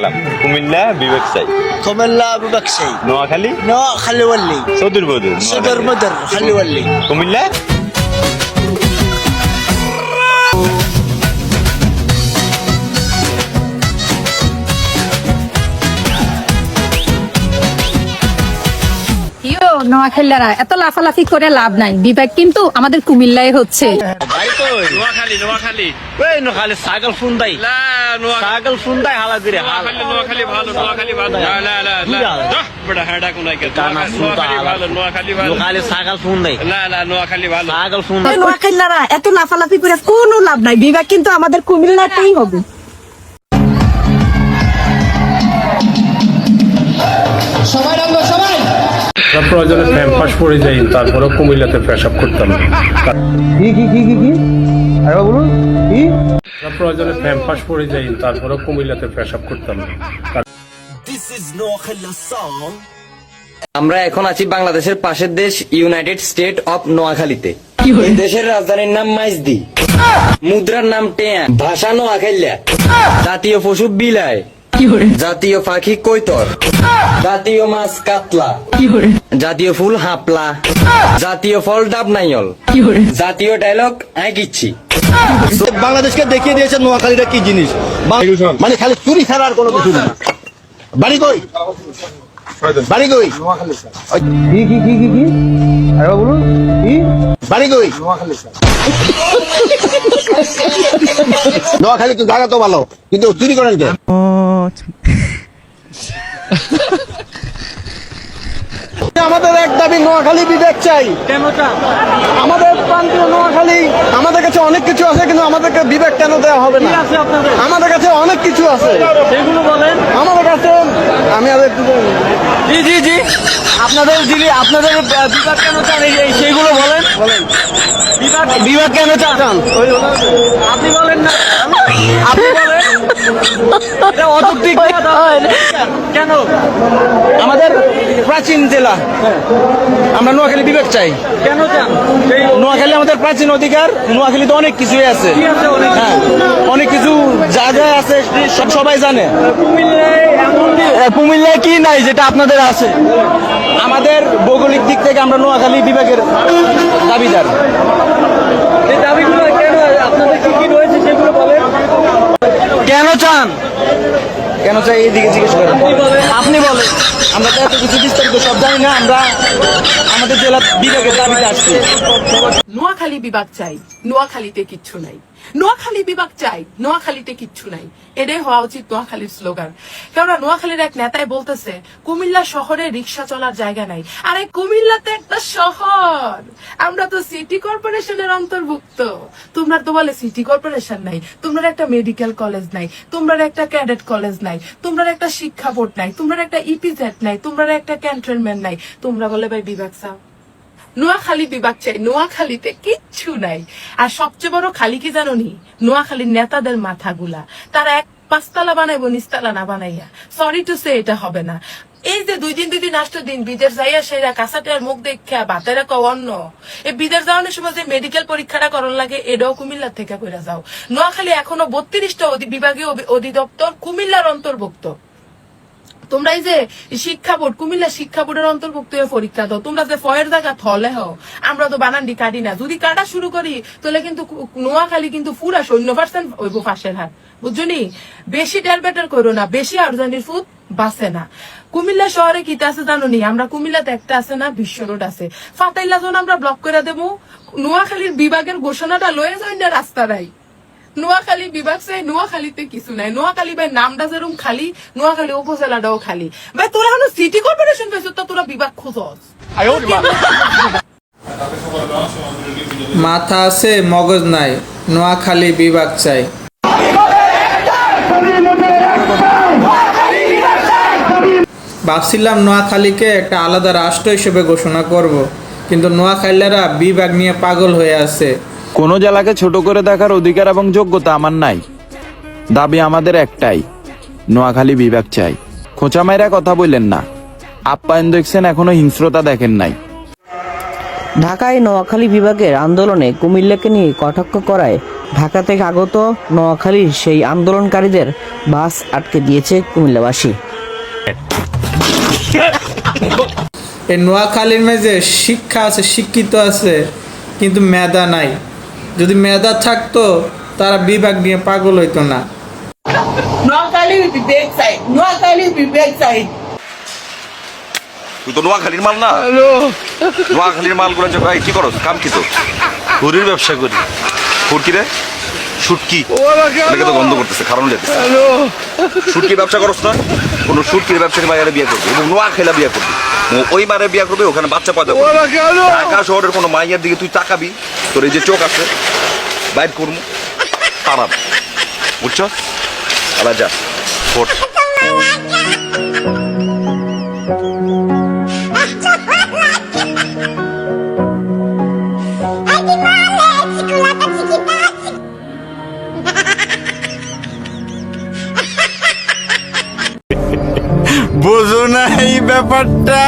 কালাম কুমিল্লা বিবেক চাই কুমিল্লা বিবাকসাই নোয়াখালী ন খালি ওয়াল্লি চৌধুর বদুর সদর মদর খালি ওয়াল্লি কুমিল্লা নোয়াখালী ভালো খালি ছাগল ফুন্দাই। লা লা নোয়াখালী ভালো। ছাগল ফুন্দাই। নোয়াখালীরা এত লাফালাফি করে কোনো লাভ নাই। বিভাগ কিন্তু আমাদের কুমিল্লাতেই হবে। আমরা প্রয়োজনে ক্যাম্পাস পড়ে যাই তারপরেও কুমিল্লাতে পেশাব করতাম। কি কি কি কি কি? বলুন কি? আমরা প্রয়োজনে ক্যাম্পাস পড়ে যাই তারপরেও কুমিল্লাতে পেশাব করতাম। আমরা এখন আছি বাংলাদেশের পাশের দেশ ইউনাইটেড স্টেট অফ নোয়াখালীতে দেশের রাজধানীর নাম মাইজদি। মুদ্রার নাম টেয়া। ভাষা নোয়াখাইলা জাতীয় পশু বিলায় জাতীয় পাখি কৈতর। জাতীয় মাছ কাতলা। জাতীয় ফুল হাপলা। জাতীয় ফল ডাব নাইল জাতীয় ডায়লগ আই গিচ্ছি বাংলাদেশকে দেখিয়ে দিয়েছে নোয়াখালীটা কি জিনিস? মানে খালি চুরি ছাড়া আর কোনো কিছু না। বাড়ি কই? বাড়ি কই? ওই, কি কি কি কি কি? আরে বলুন কি? বাড়ি কই? নোয়াখালী তো জায়গা তো ভালো কিন্তু চুরি করেন কে? আমাদের এক দাবি নোয়াখালী বিবেক চাই। কেন আমাদের প্রান্তীয় নোয়াখালী আমাদের কাছে অনেক কিছু আছে কিন্তু আমাদেরকে বিবেক কেন দেওয়া হবে না? আছে আপনাদের? আমাদের কাছে অনেক কিছু আছে। আমাদের কাছে আমি আর একটু জি জি জি। আপনাদের দিদি আপনাদের বিভাগ কেন চান? এই সেইগুলো বলেন। বলেন। বিভাগ বিভাগ কেন চান? আপনি বলেন না। আপনি বলেন। অযৌক্তিক। কেন? আমাদের প্রাচীন জেলা। আমরা নোয়াখালী বিবেক চাই। কেন নোয়াখালী আমাদের প্রাচীন অধিকার। নোয়াখালীতে অনেক কিছুই আছে। হ্যাঁ অনেক কিছু জায়গায় আছে সব সবাই জানে। কুমিল্লায় কি- কুমিল্লায় কি নাই যেটা আপনাদের আছে? আমাদের ভৌগোলিক দিক থেকে আমরা নোয়াখালী বিভাগের দাবিদার। এই দাবিগুলো কেন আপনাদের কি কি রয়েছে সেগুলো বলেন কেন চান কেন চাই এইদিকে জিজ্ঞেস করেন? আপনি বলেন। আমরা তো এত কিছু বিস্তারিত সব জানি না, আমরা আমাদের জেলা বিভাগের দাবিতে আসছি। নোয়াখালী বিভাগ চাই, নোয়াখালীতে কিচ্ছু নাই। নোয়াখালী বিভাগ চাই, নোয়াখালীতে কিচ্ছু নাই। এটাই হওয়া উচিত নোয়াখালীর স্লোগান। কেননা নোয়াখালীর এক নেতাই বলতেছে, কুমিল্লা শহরে রিক্সা চলার জায়গা নাই। আরে কুমিল্লাতে একটা শহর। আমরা তো সিটি কর্পোরেশনের অন্তর্ভুক্ত। তোমরা তো বলে সিটি কর্পোরেশন নাই, তোমরা একটা মেডিকেল কলেজ নাই, তোমরা একটা ক্যাডেট কলেজ নাই, তোমরা একটা শিক্ষা বোর্ড নাই, তোমরা একটা ইপিজেড নাই, তোমরা একটা ক্যান্টনমেন্ট নাই। তোমরা বলে ভাই বিভাগ চাও। নোয়াখালী বিভাগ চাই নোয়াখালীতে কিচ্ছু নাই। আর সবচেয়ে বড় খালি কি জানো নি? নোয়াখালীর নেতাদের মাথাগুলা। তারা এক পাঁচতলা বানাইবো, নিচতলা না বানাইয়া। সরি টু সে এটা হবে না। এই যে দুই দিন দুই দিন আসতো দিন বিদের যাইয়া সেরা কাঁচাটার মুখ দেখা বাতেরা কও অন্য এই বিদের যাওয়ানোর সময় যে মেডিকেল পরীক্ষাটা করন লাগে, এটাও কুমিল্লার থেকে কইরা যাও। নোয়াখালী এখনও বত্রিশটা বিভাগীয় অধিদপ্তর কুমিল্লার অন্তর্ভুক্ত। তোমরা এই যে শিক্ষা বোর্ড, কুমিল্লা শিক্ষা বোর্ডের অন্তর্ভুক্ত হয়ে পরীক্ষা দাও। তোমরা যে ফয়ের জায়গা থলে হও, আমরা তো বানানডি কাটি না। যদি কাটা শুরু করি, তাহলে কিন্তু নোয়াখালী কিন্তু পুরা শূন্য পার্সেন্ট হইব ফাঁসের হার বুঝছ নি? বেশি ডেল বেটার করো না, বেশি আর্জানির ফুট বাসে না। কুমিল্লা শহরে কিতে আছে জানো নি? আমরা কুমিল্লাতে একটা আছে না, বিশ্ব রোড আছে। ফাতাইল্লা যখন আমরা ব্লক করে দেবো। নোয়াখালীর বিভাগের ঘোষণাটা লয়ে যায় না রাস্তাটাই। নোয়াখালী বিভাগ চাই নোয়াখালীতে কিছু নাই। নোয়াখালী ভাই নামটা যেরকম খালি নোয়াখালী উপজেলাটাও খালি। ভাই তোরা এখন সিটি কর্পোরেশন পেয়েছ তো তোরা বিভাগ খোঁজস মাথা আছে মগজ নাই। নোয়াখালী বিভাগ চাই। ভাবছিলাম নোয়াখালীকে একটা আলাদা রাষ্ট্র হিসেবে ঘোষণা করব। কিন্তু নোয়াখালীরা বিভাগ নিয়ে পাগল হয়ে আছে। কোনো জেলাকে ছোট করে দেখার অধিকার এবং যোগ্যতা আমার নাই। দাবি আমাদের একটাই নোয়াখালী বিভাগ চাই। খোঁচামাইরা কথা বললেন না। আপ্যায়ন দেখছেন এখনও হিংস্রতা দেখেন নাই। ঢাকায় নোয়াখালী বিভাগের আন্দোলনে কুমিল্লাকে নিয়ে কটাক্ষ করায় ঢাকা থেকে আগত নোয়াখালীর সেই আন্দোলনকারীদের বাস আটকে দিয়েছে কুমিল্লাবাসী। এই নোয়াখালীর মেঝে শিক্ষা আছে শিক্ষিত আছে কিন্তু মেধা নাই। যদি মেধা থাকতো তারা বিভাগ নিয়ে পাগল হইতো না। নোয়াখালী বিবেক চাই নোয়াখালী বিবেক চাই তুই তো নোয়াখালীর মাল না? নোয়াখালীর মালগুলো যে ভাই কি করো কাম কি তো হুরির ব্যবসা করি। ফুটকি রে? শুটকি এটাকে তো বন্ধ করতেছে কারণ যেতেছে শুটকি ব্যবসা করছ না কোন শুটকির ব্যবসায়ী বাইরে বিয়ে করবে এবং খেলা বিয়ে করবে। ওই মারে বিয়ে করবে ওখানে বাচ্চা পয়দা করবে। ঢাকা শহরের কোনো মাইয়ের দিকে তুই তাকাবি তোর এই যে চোখ আছে বাইর করব। তারাম বুঝছ? আলাদা যা। ফোট ব্যাপারটা?